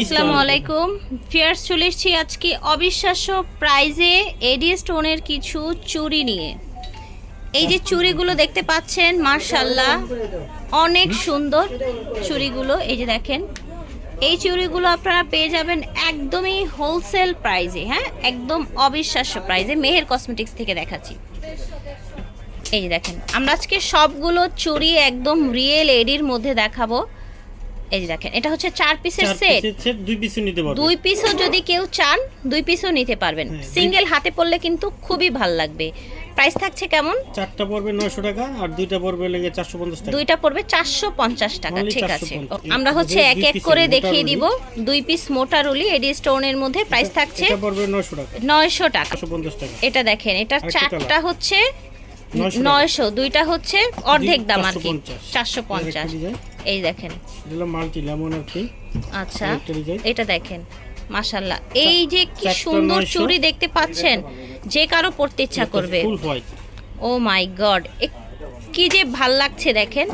আসসালামু আলাইকুম ফিয়ার্স চলে এসেছি আজকে অবিশ্বাস্য প্রাইজে এডি স্টোনের কিছু চুড়ি নিয়ে। এই যে চুড়িগুলো দেখতে পাচ্ছেন মার্শাল্লাহ অনেক সুন্দর চুড়িগুলো। এই যে দেখেন, এই চুড়িগুলো আপনারা পেয়ে যাবেন একদমই হোলসেল প্রাইজে হ্যাঁ? একদম অবিশ্বাস্য প্রাইজে মেহের কসমেটিক্স থেকে দেখাচ্ছি। এই যে দেখেন, আমরা আজকে সবগুলো চুড়ি একদম রিয়েল এডির মধ্যে দেখাবো। এই যে দেখেন এটা হচ্ছে চার পিসের সেট দুই পিসও নিতে পারবে দুই পিসও যদি কেউ চান দুই পিসও নিতে পারবেন। হ্যাঁ, সিঙ্গেল হাতে পড়লে কিন্তু খুবই ভালো লাগবে। প্রাইস থাকছে কেমন? চারটা পড়বে নয়শো টাকা আর দুইটা পড়বে লেগে চারশো পঞ্চাশ টাকা। দুইটা পড়বে চারশো পঞ্চাশ টাকা ঠিক আছে। আমরা হচ্ছে এক এক করে দেখিয়ে। দিব। দুই পিস মোটা রুলি এডি স্টোনের মধ্যে প্রাইস থাকছে এটা পড়বে নয়শো টাকা। নয়শো টাকা। চারশো পঞ্চাশ টাকা। এটা দেখেন এটা চারটা হচ্ছে 900। নয়শো দুইটা হচ্ছে অর্ধেক দাম আর কি। 450 চারশো পঞ্চাশ। এই দেখেন। এটা মাল্টি লেমন আর কি? আচ্ছা এটা দেখেন। মাশাল্লাহ এই যে কি সুন্দর 900 চুড়ি দেখতে পাচ্ছেন। যে কারও পড়তে ইচ্ছা করবে। Oh my god. কি যে ভালো লাগছে দেখেন।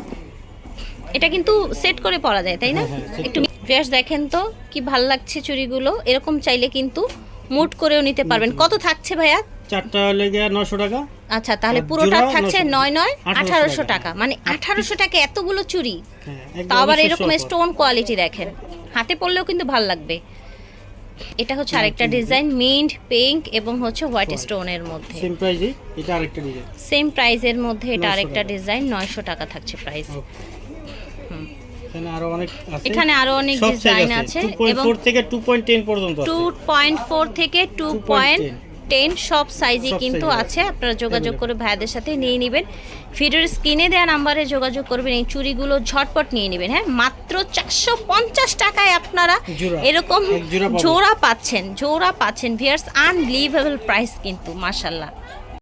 এটা কিন্তু সেট করে পরা যায় তাই না? হ্যাঁ, হ্যাঁ, একটু ফ্রেশ দেখেন তো কি ভালো লাগছে চুড়িগুলো। এরকম চাইলে কিন্তু মুট করেও নিতে পারবেন। কত থাকছে ভাইয়া? চারটা লেগে নয়শো টাকা। আচ্ছা তাহলে পুরোটা থাকছে নয় নয় আঠারোশো টাকা। মানে আঠারোশো টাকা এতগুলো চুড়ি। হ্যাঁ তাও আবার এরকম স্টোন কোয়ালিটি দেখেন। হাতে পড়লেও কিন্তু ভালো লাগবে। এটা হচ্ছে আরেকটা ডিজাইন মিন্ট পিঙ্ক এবং হচ্ছে হোয়াইট স্টোনের মধ্যে। সেম প্রাইজে এটা আরেকটা ডিজাইন সেম প্রাইজের মধ্যে এটা আরেকটা ডিজাইন নয়শো টাকা থাকছে প্রাইস এখানে আরও অনেক আছে। এখানে আরও অনেক ডিজাইন আছে। এবং 2.4 থেকে 2.10 পর্যন্ত আছে। টু পয়েন্ট ফোর থেকে টু পয়েন্ট 2.10 টেন সব সাইজে কিন্তু আছে। আপনারা যোগাযোগ করে ভাইয়াদের সাথে নিয়ে নেবেন। ভিডিওর স্ক্রিনে দেওয়া নাম্বারে যোগাযোগ করবেন। এই চুড়িগুলো ঝটপট নিয়ে নেবেন হ্যাঁ? মাত্র চারশো পঞ্চাশ টাকায় আপনারা এরকম জোড়া পাচ্ছেন জোড়া পাচ্ছেন। ভিয়ার্স আনলিভেবল প্রাইস কিন্তু মাসাল্লাহ